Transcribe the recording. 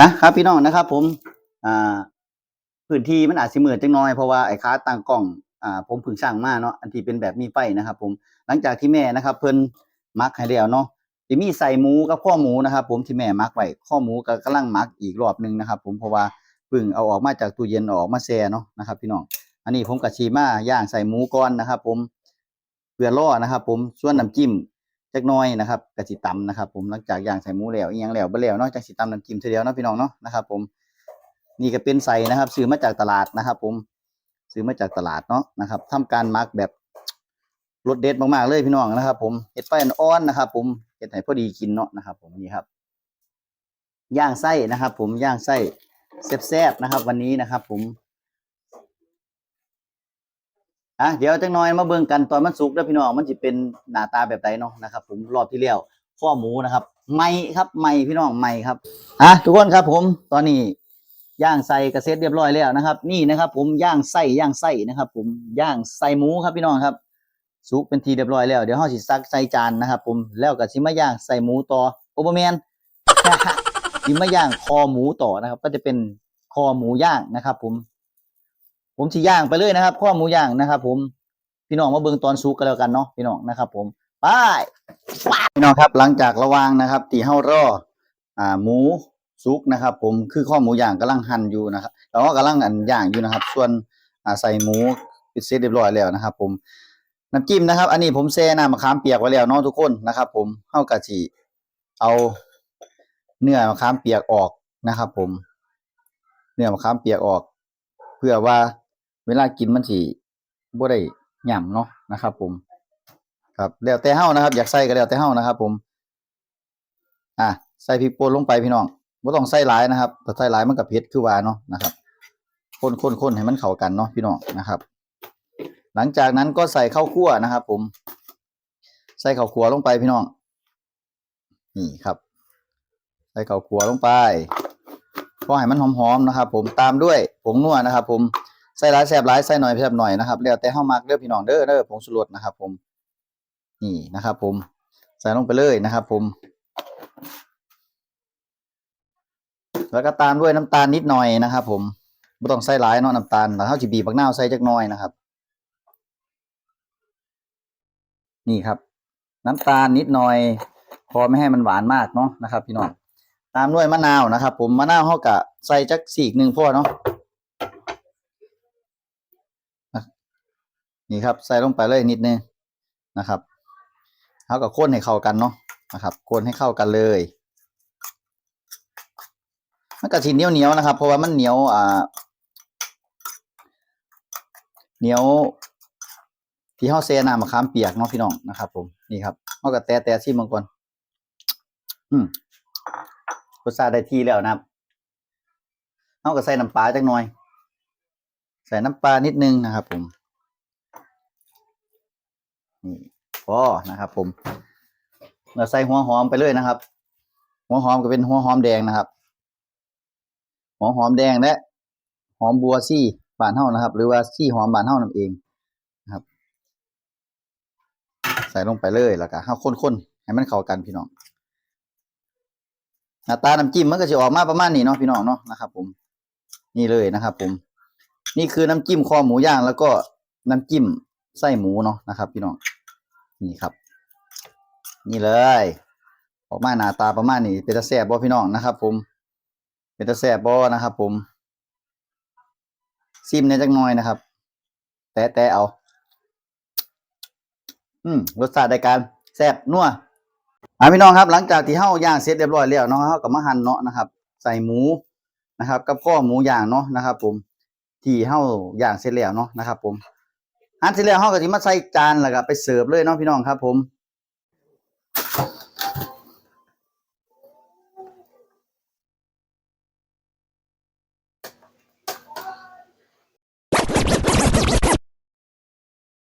นะครับพี่น้องนะครับ ผมอ่าพื้นที่มันอาจสิมืดจังน้อยเพราะว่าไอ้ค้าตั้งกล้องอ่าผมเพิ่งสร้างมาเนาะอันที่เป็นแบบมีไฟนะครับ ผมหลังจากที่แม่นะครับ เพิ่นมักให้แล้วเนาะจะมีใส่หมูกับข้อหมูนะครับ ผมที่แม่มักไว้ข้อหมูก็กำลังมักอีกรอบหนึงนะครับ ผมเพราะว่าเพิ่งเอาออกมาจากตู้เย็นออกมาแช่เนาะนะครับ พี่น้องอันนี้ผมกับชีมาย่างใส่หมูก่อนนะครับ ผมเพื่อล่อนะครับ ผมส่วนน้ำจิ้ม จักน้อยนะครับกะสิตำนะครับผมหลังจากย่างใส่หมูแล้วอีหยังแล้วบ่แล้วเนาะจักสิตำน้ำจิ้มทีเดียวเนาะพี่น้องเนาะนะครับผมนี่ก็เป็นใส่นะครับ ซื้อมาจากตลาดนะครับ ผมซื้อมาจากตลาดเนาะนะครับทำการหมักแบบรสเด็ดมากๆเลยพี่น้องนะครับ ผมเห็ดไฟอ่อนนะครับ ผมเห็ดให้พอดีกินเนาะนะครับ ผมนี่ครับ ย่างไส้นะครับ ผมย่างไส้แซ่บๆนะครับ วันนี้นะครับ ผม อะเดี๋ยวจังน้อยมาเบิ่งกันตอนมันสุกเด้อพี่น้องมันสิเป็นหน้าตาแบบใดเนาะนะครับ ผมรอบที่แล้วข้อหมูนะครับ ไม่ครับไม่พี่น้องไม่ครับอะทุกคนครับ ผมตอนนี้ย่างใส่กระเซ็ตเรียบร้อยแล้วนะครับ นี่นะครับ ผมย่างไส้ย่างไส้นะครับ ผมย่างใส่หมูครับพี่น้องครับสุกเป็นทีเรียบร้อยแล้วเดี๋ยวเฮาสิซักใส่จานนะครับ ผมแล้วก็สิมาย่างใส่หมูต่อโอเปอร์แมนสิมาย่างคอหมูต่อนะครับ ก็จะเป็นคอหมูย่างนะครับ ผม ผมสิย่างไปเลยนะครับ ข้อหมูย่างนะครับ ผมพี่น้องมาเบิ่งตอนสุกกันแล้วกันเนาะพี่น้องนะครับ ผมไปพี่น้องครับ หลังจากระวางนะครับ ตีเฮารออ่า หมูสุกนะครับ ผมคือข้อหมูย่างกำลังหั่นอยู่นะครับแล้วก็กำลังอันย่างอยู่นะครับ ส่วนอ่าใส่หมูปิดเสร็จเรียบร้อยแล้วนะครับ ผมน้ำจิ้มนะครับ อันนี้ผมแช่น้ำมะขามเปียกไว้แล้วเนาะทุกคนนะครับ ผมเฮากะสิเอาเนื้อมะขามเปียกออกนะครับ ผม เนื้อมะขามเปียกออก เพื่อว่า เวลากินมันสิบ่ได้หย่ำเนาะนะครับ ผม ครับแล้วแต่เฮานะครับ อยากใส่ก็แล้วแต่เฮานะครับ ผม อะใส่พริกป่นลงไปพี่น้องบ่ต้องใส่หลายนะครับถ้าใส่หลายมันก็เผ็ดคือว่าเนาะนะครับคนคนคนให้มันเข้ากันเนาะพี่น้องนะครับ หลังจากนั้นก็ใส่ข้าวคั่วนะครับ ผม ใส่ข้าวคั่วลงไปพี่น้องนี่ครับ ใส่ข้าวคั่วลงไปพอให้มันหอมๆนะครับ ผมตามด้วยผงนัวนะครับ ผม ใส่หลายแซ่บหลายใส่หน่อยแซ่บหน่อยนะครับแล้วแต่เฮามักเด้อพี่น้องเด้อเด้อผงชูรสนะครับ ผมนี่นะครับ ผมใส่ลงไปเลยนะครับ ผม แล้วก็ตามด้วยน้ำตาลนิดหน่อยนะครับ ผมไม่ต้องใส่หลายเนาะน้ำตาลแล้วเฮาสิบีบบักนาวใส่จักหน่อยนะครับ นี่ครับ น้ำตาลนิดหน่อย พอไม่ให้มันหวานมากเนาะนะครับ พี่น้องตามด้วยมะนาวนะครับ ผมมะนาวเฮากะใส่จักสีกหนึ่งพอเนาะ นี่ครับใส่ลงไปเลยนิดนึงนะครับเฮากับคนให้เข้ากันเนาะนะครับคนให้เข้ากันเลยมันกระทิเหนียวเหนียวๆนะครับ เพราะว่ามันเหนียวอ่าเหนียวที่เฮาแซ่น้ำมะขามเปียกเนาะพี่น้องนะครับ ผมนี่ครับเฮาก็แตะแตะชิมมันก่อนอืมรสชาติได้ที่แล้วนะครับเอาก็ใส่น้ำปลาจักหน่อย ใส่น้ำปลานิดนึงนะครับ ผม นี่พอนะครับ ผมเราใส่หัวหอมไปเลยนะครับ หัวหอมก็เป็นหัวหอมแดงนะครับ หัวหอมแดงและหอมบัวซี่บานเท่านะครับ หรือว่าซี่หอมบานเท่านั่นเองนะครับ ใส่ลงไปเลยแล้วก็ห้าข้นๆให้มันเข้ากันพี่น้องหน้าตาน้ำจิ้มมันก็จะออกมาประมาณนี้เนาะพี่น้องเนาะนะครับ ผม นี่เลยนะครับ ผม นี่คือน้ำจิ้มคอหมูย่างแล้วก็น้ำจิ้มไส้หมูเนาะนะครับ พี่น้อง นี่ครับ นี่เลย ออกมาหน้าตาประมาณนี้เป็นตาแซบบ่พี่น้องนะครับ ผม เป็นตาแซบบ่นะครับ ผมซิมในอยจักน่อยนะครับ แต่แต่เอา อืมรสชาติในการแซ่บนัวอ่าพี่น้องครับ หลังจากที่เฮาย่างเสร็จเรียบร้อยแล้วเนาะเฮาก็มาหั่นเนาะนะครับ ใส่หมูนะครับ กับข้อหมูย่างเนาะนะครับ ผมที่เฮาย่างเสร็จแล้วเนาะนะครับ ผม หั่เสร็จแล้วเฮาก็สิมาใส่จานแล้วก็ไปเสิร์ฟเลยเนาะพี่น้องครับผม